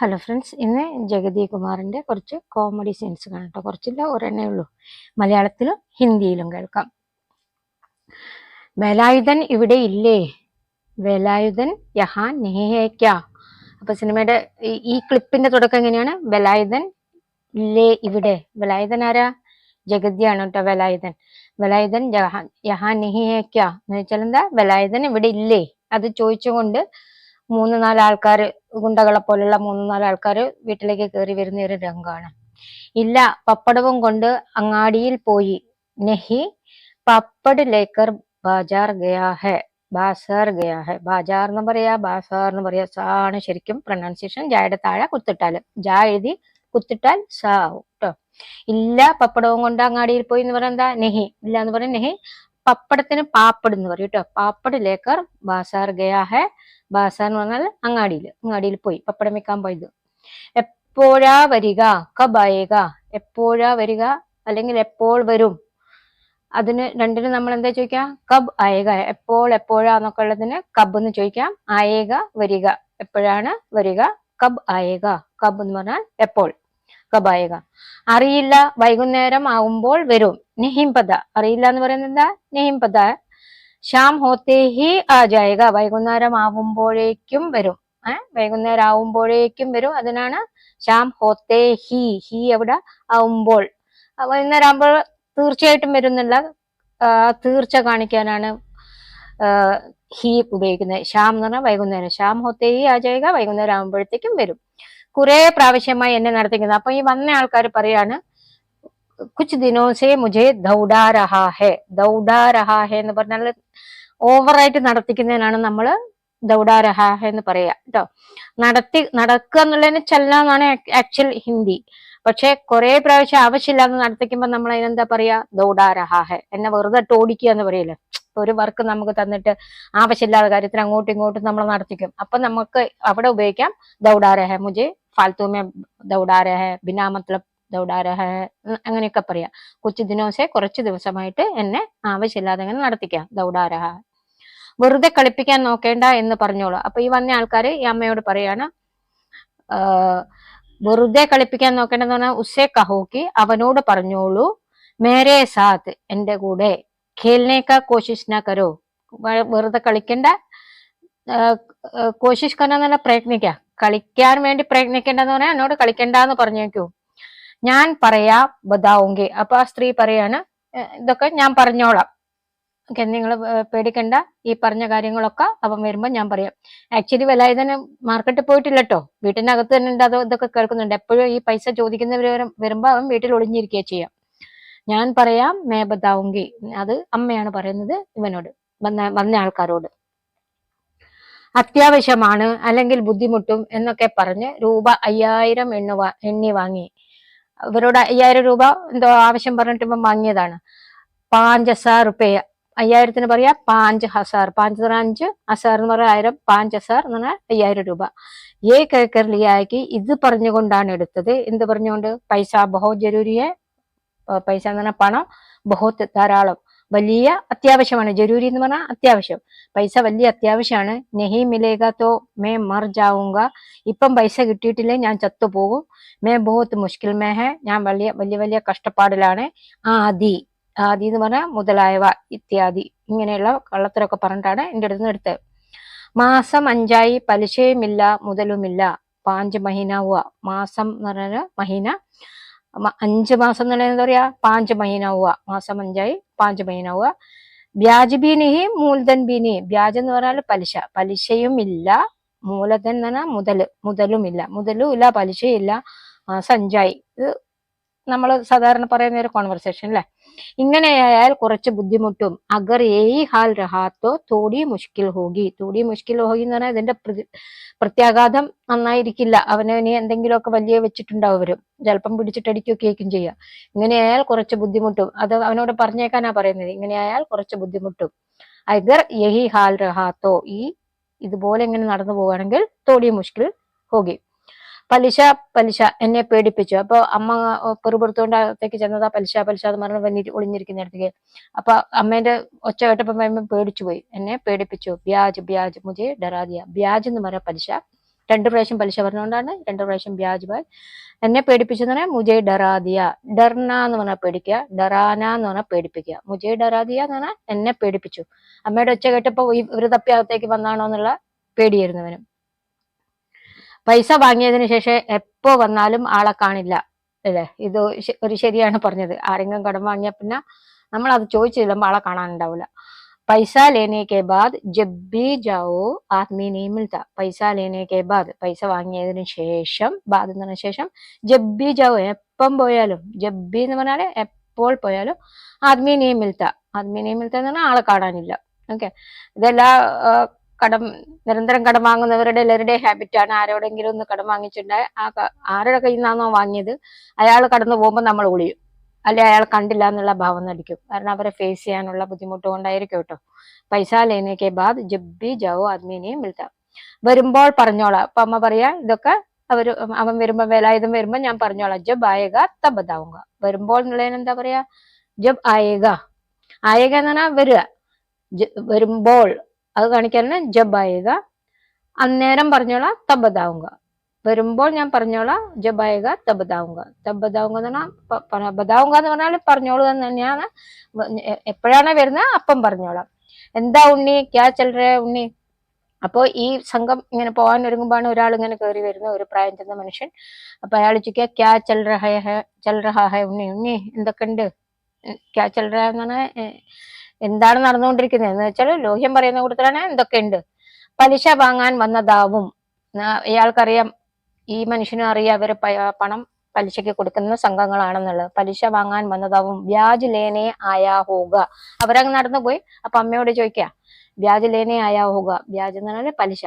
Hello friends ഇന്ന് ജഗതി കുമാറിന്റെ കുറച്ച് കോമഡി സീൻസ് കാണാം കേട്ടോ. കുറച്ചില്ല ഒരെണ്ണേ ഉള്ളൂ. മലയാളത്തിലും ഹിന്ദിയിലും കേൾക്കാം. വേലായുധൻ ഇവിടെ ഇല്ലേ? വേലായുധൻ യഹാൻ നെഹേക്ക. അപ്പൊ സിനിമയുടെ ഈ- ക്ലിപ്പിന്റെ തുടക്കം എങ്ങനെയാണ്? വേലായുധൻ ഇല്ലേ ഇവിടെ? വേലായുധൻ ആരാ? ജഗതിയാണ് കേട്ടോ വേലായുധൻ. വേലായുധൻ യഹാ യഹാൻ നെഹിയേക്ക എന്ന് വെച്ചാൽ എന്താ? വേലായുധൻ ഇവിടെ ഇല്ലേ? അത് ചോദിച്ചുകൊണ്ട് മൂന്ന് നാല് ആൾക്കാർ ഗുണ്ടകളെ പോലുള്ള മൂന്ന് നാല് ആൾക്കാർ വീട്ടിലേക്ക് കയറി വരുന്ന ഒരു രംഗമാണ് ഇല്ല പപ്പടവും കൊണ്ട് അങ്ങാടിയിൽ പോയി. നെഹി പപ്പട് ലേക്കർ ബാജാർ ഗയാ ഹെ ബാസാർ ഗയാ ബാജാർ എന്ന് പറയാ ബാസാർ എന്ന് പറയാ സാ ആണ് ശരിക്കും പ്രൊനൗൺസിയേഷൻ ജായുടെ താഴെ കുത്തിട്ടാൽ ജാ എഴുതി കുത്തിട്ടാൽ സാ ആവും കേട്ടോ ഇല്ല പപ്പടവും കൊണ്ട് അങ്ങാടിയിൽ പോയി എന്ന് പറയാൻ എന്താ? നെഹി. ഇല്ല എന്ന് പറയാ നെഹി. പപ്പടത്തിന് പാപ്പട് എന്ന് പറയും കേട്ടോ. പാപ്പട് ലേക്കർ ബാസാർ ഗയാ ബാസാർ എന്ന് പറഞ്ഞാൽ അങ്ങാടിയിൽ അങ്ങാടിയിൽ പോയി പപ്പടം വെക്കാൻ പോയത്. എപ്പോഴാ വരിക? കബായേക എപ്പോഴാ വരിക? അല്ലെങ്കിൽ എപ്പോൾ വരും? അതിന് രണ്ടിനും നമ്മൾ എന്താ ചോദിക്കാം കബ് ആയേക. എപ്പോൾ എപ്പോഴാ എന്നൊക്കെ ഉള്ളതിന് കബ് എന്ന് ചോദിക്കാം. ആയേക വരിക. എപ്പോഴാണ് വരിക? കബ് ആയേക. കബ് എന്ന് പറഞ്ഞാൽ എപ്പോൾ. കബ് ആയേക അറിയില്ല വൈകുന്നേരം ആകുമ്പോൾ വരും. നെഹിംപദ അറിയില്ല എന്ന് പറയുന്നത് എന്താ? നെഹിംപദ ശ്യാം ഹോത്തേഹി ആജായക. വൈകുന്നേരം ആവുമ്പോഴേക്കും വരും. ഏഹ് വൈകുന്നേരം ആവുമ്പോഴേക്കും വരും. അതിനാണ് ശ്യാം ഹോത്തേ ഹി ഹി എവിടെ? ആവുമ്പോൾ. വൈകുന്നേരം ആവുമ്പോൾ തീർച്ചയായിട്ടും വരുന്നുള്ള ആ, തീർച്ച കാണിക്കാനാണ് ഹീ ഉപയോഗിക്കുന്നത്. ശ്യാം എന്ന് പറഞ്ഞാൽ വൈകുന്നേരം. ശ്യാം ഹോത്തേ ഹി ആ ജായക വൈകുന്നേരം ആവുമ്പോഴത്തേക്കും വരും. കുറെ പ്രാവശ്യമായി എന്നെ നടത്തിക്കുന്നത്. അപ്പൊ ഈ വന്ന ആൾക്കാർ പറയാണ് കുച്ച് ദിനോസേ മുജേ ദൗഡാ രഹാ എന്ന് പറഞ്ഞാൽ ഓവറായിട്ട് നടത്തിക്കുന്നതിനാണ് നമ്മൾ ദൗഡാ എന്ന് പറയാ കേട്ടോ നടത്തി നടക്കുക എന്നുള്ളതിന് ചെല്ലാന്നാണ് ആക്ച്വൽ ഹിന്ദി. പക്ഷെ കുറെ പ്രാവശ്യം ആവശ്യമില്ലാതെ നടത്തിക്കുമ്പോൾ നമ്മൾ അതിനെന്താ പറയാ? ദൗഡാരഹാഹെ എന്നെ വെറുതെ ടോടിക്കുക എന്ന് പറയില്ലേ? ഒരു വർക്ക് നമുക്ക് തന്നിട്ട് ആവശ്യമില്ലാത്ത കാര്യത്തിന് അങ്ങോട്ടും ഇങ്ങോട്ടും നമ്മൾ നടത്തിക്കും. അപ്പൊ നമുക്ക് അവിടെ ഉപയോഗിക്കാം ദൗഡാ രഹ ഫാൽത്തു മേ ദൗഡാ രഹ ബിനാ മത്ലബ് ദൗഡാ രഹ അങ്ങനെയൊക്കെ പറയാം കൊച്ചു ദിനോസെ കുറച്ച് ദിവസമായിട്ട് എന്നെ ആവശ്യമില്ലാതെ അങ്ങനെ നടത്തിക്കാം ദൗഡാ രഹ വെറുതെ കളിപ്പിക്കാൻ നോക്കേണ്ട എന്ന് പറഞ്ഞോളൂ അപ്പൊ ഈ വന്ന ആൾക്കാർ ഈ അമ്മയോട് പറയാണ് വെറുതെ കളിപ്പിക്കാൻ നോക്കേണ്ടെന്ന് പറഞ്ഞാൽ ഉസേ കഹോക്കി അവനോട് പറഞ്ഞോളൂ മേരെ സാത്ത് എന്റെ കൂടെ ഖേലിനേക്ക കോശിഷ് ന കരോ വെറുതെ കളിക്കണ്ട കോശിഷ് കന്ന നല്ല പ്രയത്നിക്ക കളിക്കാൻ വേണ്ടി പ്രയത്നിക്കേണ്ടെന്ന് പറഞ്ഞാൽ എന്നോട് കളിക്കണ്ടെന്ന് പറഞ്ഞേക്കൂ. ഞാൻ പറയാ ബതാവുങ്കി അപ്പൊ ആ സ്ത്രീ പറയാണ് ഇതൊക്കെ ഞാൻ പറഞ്ഞോളാം. ഓക്കെ നിങ്ങൾ പേടിക്കണ്ട ഈ പറഞ്ഞ കാര്യങ്ങളൊക്കെ അവൻ വരുമ്പോൾ ഞാൻ പറയാം. ആക്ച്വലി വലായുധന് മാർക്കറ്റിൽ പോയിട്ടില്ല കേട്ടോ വീട്ടിനകത്ത് തന്നെ ഉണ്ട് അത് ഇതൊക്കെ കേൾക്കുന്നുണ്ട്. എപ്പോഴും ഈ പൈസ ചോദിക്കുന്നവർ വരുമ്പോ അവൻ വീട്ടിൽ ഒളിഞ്ഞിരിക്കുക ചെയ്യാം. ഞാൻ പറയാം മേ ബതാവുങ്കി അത് അമ്മയാണ് പറയുന്നത് ഇവനോട് വന്ന വന്ന ആൾക്കാരോട്. അത്യാവശ്യമാണ് അല്ലെങ്കിൽ ബുദ്ധിമുട്ടും എന്നൊക്കെ പറഞ്ഞ് രൂപ അയ്യായിരം എണ്ണ എണ്ണി വാങ്ങി. ഇവരോട് അയ്യായിരം രൂപ എന്തോ ആവശ്യം പറഞ്ഞിട്ട് ഇപ്പം വാങ്ങിയതാണ്. പാഞ്ച് ഹസാർ റുപ്പയ അയ്യായിരത്തിന് പറയാ പാഞ്ച് ഹസാർ. പാഞ്ച് അഞ്ച് ഹസാർ എന്ന് പറഞ്ഞാൽ ആയിരം പാഞ്ച് ഹസാർ എന്ന് പറഞ്ഞാൽ അയ്യായിരം രൂപ. ഏ കേക്കറിലിയാക്കി ഇത് പറഞ്ഞുകൊണ്ടാണ് എടുത്തത്. എന്ത് പറഞ്ഞുകൊണ്ട്? പൈസ ബഹോ ജരൂരിയെ പൈസ എന്ന് പറഞ്ഞാൽ പണം ബഹുത്ത് ധാരാളം. വലിയ അത്യാവശ്യമാണ്. ജരൂരി എന്ന് പറഞ്ഞാൽ അത്യാവശ്യം. പൈസ വലിയ അത്യാവശ്യമാണ് നെഹി മിലേഗ തോ മേ മർ ജാവുങ്ക. ഇപ്പം പൈസ കിട്ടിയിട്ടില്ലേ ഞാൻ ചത്തുപോകും മേ ബഹുത്ത് മുഷ്കിൽ മേ ഹെ. ഞാൻ വലിയ വലിയ വലിയ കഷ്ടപ്പാടിലാണ്. ആദി. ആദി എന്ന് പറഞ്ഞാൽ മുതലായവ ഇത്യാദി. ഇങ്ങനെയുള്ള കള്ളത്തരൊക്കെ പറഞ്ഞിട്ടാണ് എന്റെ അടുത്ത് നിന്ന് എടുത്തത്. മാസം അഞ്ചായി പലിശയുമില്ല മുതലുമില്ല. പാഞ്ച് മഹീന മാസം എന്ന് പറഞ്ഞാൽ മഹീന. അഞ്ച് മാസം എന്ന് പറയുന്നത് പറയാ? പാഞ്ച് മഹീനാവുക മാസം അഞ്ചായി പാഞ്ച് മഹീനാവുക വ്യാജ് ബീനിഹി മൂലധൻ ബീനി വ്യാജ് എന്ന് പറഞ്ഞാൽ പലിശ. പലിശയും ഇല്ല മൂലധൻ എന്ന് പറഞ്ഞാൽ മുതൽ. മുതലും ഇല്ല മുതലും ഇല്ല പലിശയും ഇല്ല മാസം അഞ്ചായി. ഇത് നമ്മൾ സാധാരണ പറയുന്ന ഒരു കോൺവെർസേഷൻ അല്ലെ ഇങ്ങനെയായാൽ കുറച്ച് ബുദ്ധിമുട്ടും. അഗർ ഏയി ഹാൽ രഹാത്തോ തോടി മുഷ്കിൽ ഹോഗി. തോടി മുഷ്കിൽ ഹോഗി എന്ന് പറഞ്ഞാൽ ഇതിന്റെ പ്രതി- പ്രത്യാഘാതം നന്നായിരിക്കില്ല. അവന് ഇനി എന്തെങ്കിലുമൊക്കെ വലിയ വെച്ചിട്ടുണ്ടാവും അവരും ചിലപ്പം പിടിച്ചിട്ടടിക്കുകയൊക്കെ ആയിരിക്കും ചെയ്യുക. ഇങ്ങനെയായാൽ കുറച്ച് ബുദ്ധിമുട്ടും. അത് അവനോട് പറഞ്ഞേക്കാനാ പറയുന്നത്. ഇങ്ങനെയായാൽ കുറച്ച് ബുദ്ധിമുട്ടും. അഗർ യഹി ഹാൽ രഹാത്തോ ഈ ഇതുപോലെ ഇങ്ങനെ നടന്നു പോവുകയാണെങ്കിൽ തോടി മുഷ്കിൽ ഹോഗി. പലിശ പലിശ എന്നെ പേടിപ്പിച്ചു. അപ്പൊ അമ്മ പെറുപുറത്തുകൊണ്ട് അകത്തേക്ക് ചെന്നതാ പലിശ പലിശ എന്ന് പറഞ്ഞ് വന്നിട്ട് ഒളിഞ്ഞിരിക്കുന്നിടത്തേക്ക് അപ്പൊ അമ്മേന്റെ ഒച്ച കേട്ടപ്പോ അമ്മ പേടിച്ചു പോയി എന്നെ പേടിപ്പിച്ചു. ബ്യാജ് ബ്യാജ് മുജെ ഡറാദിയ ബ്യാജ് എന്ന് പറയാ പലിശ. രണ്ട് പ്രാവശ്യം പലിശ പറഞ്ഞുകൊണ്ടാണ് രണ്ട് പ്രാവശ്യം ബ്യാജ് ബായ് എന്നെ പേടിപ്പിച്ചെന്ന് പറഞ്ഞാൽ മുജെ ഡറാദിയ ഡർന എന്ന് പറഞ്ഞാൽ പേടിക്കുക. ഡറാന എന്ന് പറഞ്ഞാൽ പേടിപ്പിക്കുക. മുജെ ഡറാദിയ എന്ന് പറഞ്ഞാൽ എന്നെ പേടിപ്പിച്ചു. അമ്മയുടെ ഒച്ച കേട്ടപ്പോ ഇവർ തപ്പി അകത്തേക്ക് വന്നാണോ എന്നുള്ള പേടിയായിരുന്നു അവനും. പൈസ വാങ്ങിയതിന് ശേഷം എപ്പോ വന്നാലും ആളെ കാണില്ല അല്ലേ? ഇത് ഒരു ശരിയാണ് പറഞ്ഞത്. ആരെങ്കിലും കടം വാങ്ങിയ പിന്നെ നമ്മൾ അത് ചോദിച്ചു ചെല്ലുമ്പോൾ ആളെ കാണാനുണ്ടാവില്ല പൈസ ലേനെ ബാദ് ജബ്ബി ജാവോ ആദ്മി നീ മിൽത്ത പൈസ ലേനെ ബാദ്. പൈസ വാങ്ങിയതിന് ശേഷം ബാദ് എന്ന് പറഞ്ഞ ശേഷം ജബ്ബി ജാവോ. എപ്പം പോയാലും ജബ്ബി എന്ന് പറഞ്ഞാൽ എപ്പോൾ പോയാലും ആദ്മി നീ മിൽത്ത ആദ്മി നീ മിൽത്ത എന്ന് പറഞ്ഞാൽ ആളെ കാണാനില്ല. ഓക്കെ? ഇതെല്ലാ കടം നിരന്തരം കടം വാങ്ങുന്നവരുടെ എല്ലാവരുടെ ഹാബിറ്റാണ് ആരോടെങ്കിലും ഒന്ന് കടം വാങ്ങിച്ചിട്ടുണ്ടായ ആ ആരുടെ കയ്യിൽ നിന്നാണോ വാങ്ങിയത് അയാൾ കടന്നു പോകുമ്പോൾ നമ്മൾ ഒളിയും. അല്ലെ അയാൾ കണ്ടില്ല എന്നുള്ള ഭാവം നടിക്കും. കാരണം അവരെ ഫേസ് ചെയ്യാനുള്ള ബുദ്ധിമുട്ട് കൊണ്ടായിരിക്കും കേട്ടോ. പൈസ ലേനയ്ക്ക് ബാദ് ജബ്ബി ജാവോ ആദ്മീനെയും മിൽത്ത. വരുമ്പോൾ പറഞ്ഞോളാം. അപ്പൊ അമ്മ പറയാ ഇതൊക്കെ അവർ അവൻ വരുമ്പോ വേലായുധം വരുമ്പോ ഞാൻ പറഞ്ഞോളാം. ജബ് ആയക തബദാവുക വരുമ്പോൾ എന്നുള്ളതിന് എന്താ പറയാ? ജബ് ആയക ആയക എന്ന് പറഞ്ഞാൽ വരിക. വരുമ്പോൾ അത് കാണിക്കാൻ ജബ് ആയുക അന്നേരം പറഞ്ഞോളാം തബദാവുക വരുമ്പോൾ ഞാൻ പറഞ്ഞോളാം ജബ് ആയുക തബദാവുക ബതാവുക തബ് ബതാവുക എന്ന് പറഞ്ഞാൽ ബദാവുക എന്ന് പറഞ്ഞാൽ പറഞ്ഞോളൂ എന്ന് തന്നെയാണ്. എപ്പോഴാണ് വരുന്നത് അപ്പം പറഞ്ഞോളാം. എന്താ ഉണ്ണി? ക്യാ ചെല്ലറ ഉണ്ണി? അപ്പോ ഈ സംഘം ഇങ്ങനെ പോകാൻ ഒരുങ്ങുമ്പോഴാണ് ഒരാൾ ഇങ്ങനെ കയറി വരുന്ന ഒരു പ്രായം ചെന്ന മനുഷ്യൻ. അപ്പൊ അയാൾ ചോദിക്കുക ക്യാ ചെൽ റഹ ചെൽ ഹെ ഉണ്ണി ഉണ്ണി എന്തൊക്കെയുണ്ട്? ക്യാ ചെൽ റഹ എന്ന് പറഞ്ഞാൽ എന്താണ് നടന്നുകൊണ്ടിരിക്കുന്നത്? എന്ന് വെച്ചാൽ ലോഹ്യം പറയുന്ന കൂട്ടത്തിലാണ് എന്തൊക്കെയുണ്ട് പലിശ വാങ്ങാൻ വന്നതാവും. ഇയാൾക്കറിയാം ഈ മനുഷ്യനും അറിയാം അവർ പണം പലിശയ്ക്ക് കൊടുക്കുന്ന സംഘങ്ങളാണെന്നുള്ളത്. പലിശ വാങ്ങാൻ വന്നതാവും. വ്യാജ് ലേനെ ആയാ ഹോക. അവരങ്ങ് നടന്നു പോയി. അപ്പൊ അമ്മയോട് ചോദിക്കുക വ്യാജ് ലേനെ ആയാ ഹോക. വ്യാജ് എന്ന് പറഞ്ഞാൽ പലിശ.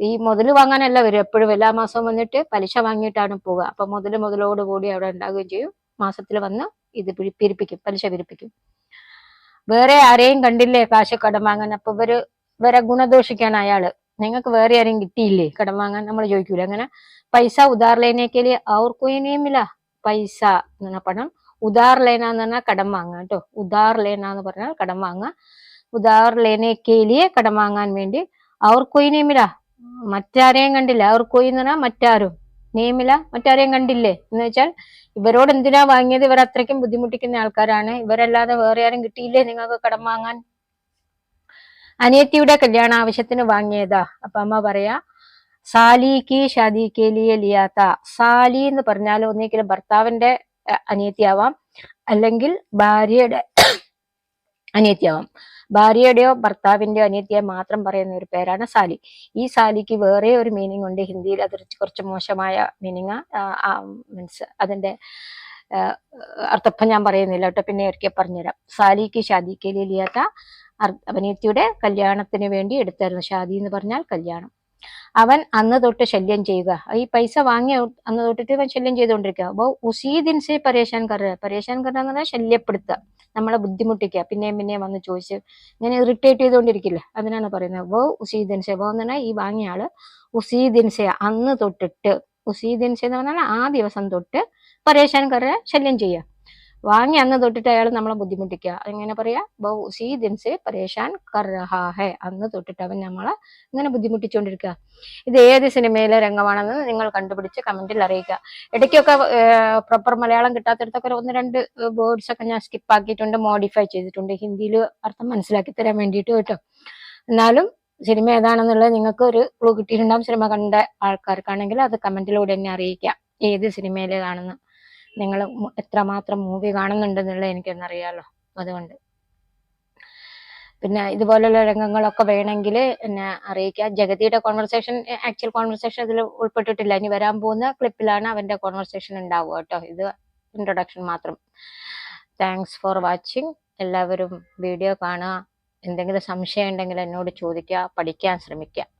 ഈ മുതൽ വാങ്ങാനല്ല വരും എപ്പോഴും എല്ലാ മാസവും വന്നിട്ട് പലിശ വാങ്ങിയിട്ടാണ് പോവുക. അപ്പൊ മുതൽ മുതലോട് കൂടി അവിടെ ഉണ്ടാകുകയും ചെയ്യും. മാസത്തിൽ വന്ന് ഇത് പിരി- പിരിപ്പിക്കും. പലിശ പിരിപ്പിക്കും. വേറെ ആരെയും കണ്ടില്ലേ കാശ് കടം വാങ്ങാൻ? അപ്പൊ ഇവർ ഇവരെ ഗുണദോഷിക്കാണ് അയാൾ. നിങ്ങൾക്ക് വേറെ ആരെയും കിട്ടിയില്ലേ കടം വാങ്ങാൻ? നമ്മൾ ചോദിക്കൂല. അങ്ങനെ പൈസ ഉദാർ ലേനേക്കൽ അവർ കൊയിനേമില്ല പൈസ എന്ന് പറഞ്ഞ പണം. ഉദാർ ലേന എന്ന് പറഞ്ഞാൽ കടം വാങ്ങാം കേട്ടോ. ഉദാർ ലേന എന്ന് പറഞ്ഞാൽ കടം വാങ്ങാം. ഉദാർ ലേനക്കേലിയെ കടം വാങ്ങാൻ വേണ്ടി അവർ കൊയിനേമില്ല മറ്റാരെയും കണ്ടില്ല. അവർക്കൊയിന്ന് പറഞ്ഞാൽ മറ്റാരും. നിയമില്ല മറ്റാരെയും കണ്ടില്ലേ? എന്ന് വെച്ചാൽ ഇവരോട് എന്തിനാ വാങ്ങിയത്? ഇവർ അത്രയ്ക്കും ബുദ്ധിമുട്ടിക്കുന്ന ആൾക്കാരാണ്. ഇവരല്ലാതെ വേറെ ആരും കിട്ടിയില്ലേ നിങ്ങൾക്ക് കടം വാങ്ങാൻ? അനിയത്തിയുടെ കല്യാണ ആവശ്യത്തിന് വാങ്ങിയതാ. അപ്പൊ അമ്മ പറയാ സാലിക്ക് ഷാദിക്ക് ലിയ ലിയാത്ത. സാലി എന്ന് പറഞ്ഞാൽ ഒന്നിക്കലും ഭർത്താവിന്റെ അനിയത്തിയാവാം. അല്ലെങ്കിൽ ഭാര്യയുടെ അനിയത്തിയാവാം ഭാര്യയുടെയോ ഭർത്താവിന്റെയോ അനിയത്തിയെ മാത്രം പറയുന്ന ഒരു പേരാണ് സാലി. ഈ സാലിക്ക് വേറെ ഒരു മീനിങ് ഉണ്ട്. ഹിന്ദിയിൽ അത് കുറച്ച് മോശമായ മീനിങ് മീൻസ് അതിന്റെ അർത്ഥപ്പം ഞാൻ പറയുന്നില്ല കേട്ടോ. പിന്നെ ഒരിക്കൽ പറഞ്ഞുതരാം. സാലിക്ക് ഷാദിക്ക് അർ അനിയത്തിയുടെ കല്യാണത്തിന് വേണ്ടി എടുത്തായിരുന്നു. ഷാദി എന്ന് പറഞ്ഞാൽ കല്യാണം. അവൻ അന്ന് തൊട്ട് ശല്യം ചെയ്യുക. ഈ പൈസ വാങ്ങിയ അന്ന് തൊട്ടിട്ട് ഇവൻ ശല്യം ചെയ്തുകൊണ്ടിരിക്കുക. അപ്പോൾ ഉസീ പരേഷാൻ കറ പരേശാൻ കറ എന്ന് പറഞ്ഞാൽ ശല്യപ്പെടുത്തുക നമ്മളെ ബുദ്ധിമുട്ടിക്കുക. പിന്നെയും പിന്നെയും വന്ന് ചോദിച്ച് ഇങ്ങനെ ഇറിറ്റേറ്റ് ചെയ്തുകൊണ്ടിരിക്കില്ല? അതിനാണ് പറയുന്നത്. വോ ഉസീ ദിൻസെ വോ എന്ന് പറഞ്ഞാൽ ഈ വാങ്ങിയ ആൾ ഉസീ ദിൻസെ അന്ന് തൊട്ടിട്ട് ഉസീ ദിൻസെ എന്ന് പറഞ്ഞാൽ ആ ദിവസം തൊട്ട് പരേശാൻ കറ ശല്യം ചെയ്യുക. വാങ്ങി അന്ന് തൊട്ടിട്ട് അയാൾ നമ്മളെ ബുദ്ധിമുട്ടിക്കുക. എങ്ങനെ പറയാ? ബൗ ഉസീ ദിൻസെ പരേഷാൻ കർഹാഹെ. അന്ന് തൊട്ടിട്ട് അവൻ നമ്മളെ ഇങ്ങനെ ബുദ്ധിമുട്ടിച്ചുകൊണ്ടിരിക്കുക ഇത് ഏത് സിനിമയിലെ രംഗമാണെന്ന് നിങ്ങൾ കണ്ടുപിടിച്ച് കമന്റിൽ അറിയിക്കുക. ഇടയ്ക്കൊക്കെ പ്രോപ്പർ മലയാളം കിട്ടാത്തടത്തൊക്കെ ഒന്ന് രണ്ട് വേർഡ്സ് ഒക്കെ ഞാൻ സ്കിപ്പ് ആക്കിയിട്ടുണ്ട് മോഡിഫൈ ചെയ്തിട്ടുണ്ട്. ഹിന്ദിയിൽ അർത്ഥം മനസ്സിലാക്കി തരാൻ വേണ്ടിയിട്ട് കേട്ടോ. എന്നാലും സിനിമ ഏതാണെന്നുള്ളത് നിങ്ങൾക്ക് ഒരു ക്ലൂ കിട്ടിയിട്ടുണ്ടാവും. സിനിമ കണ്ട ആൾക്കാർക്കാണെങ്കിൽ അത് കമന്റിലൂടെ തന്നെ അറിയിക്കാം. ഏത് സിനിമയിലേതാണെന്ന്. നിങ്ങൾ എത്രമാത്രം മൂവി കാണുന്നുണ്ടെന്നുള്ളത് എനിക്കൊന്നറിയാലോ. അതുകൊണ്ട്. പിന്നെ ഇതുപോലുള്ള രംഗങ്ങളൊക്കെ വേണമെങ്കിൽ എന്നെ അറിയിക്കുക. ജഗതിയുടെ കോൺവെർസേഷൻ ആക്ച്വൽ കോൺവെർസേഷൻ അതിൽ ഉൾപ്പെട്ടിട്ടില്ല. ഇനി വരാൻ പോകുന്ന ക്ലിപ്പിലാണ് അവന്റെ കോൺവെർസേഷൻ ഉണ്ടാവുക കേട്ടോ. ഇത് ഇൻട്രൊഡക്ഷൻ മാത്രം. താങ്ക്സ് ഫോർ വാച്ചിങ് എല്ലാവരും വീഡിയോ കാണുക. എന്തെങ്കിലും സംശയം ഉണ്ടെങ്കിൽ എന്നോട് ചോദിക്കുക പഠിക്കാൻ ശ്രമിക്കുക.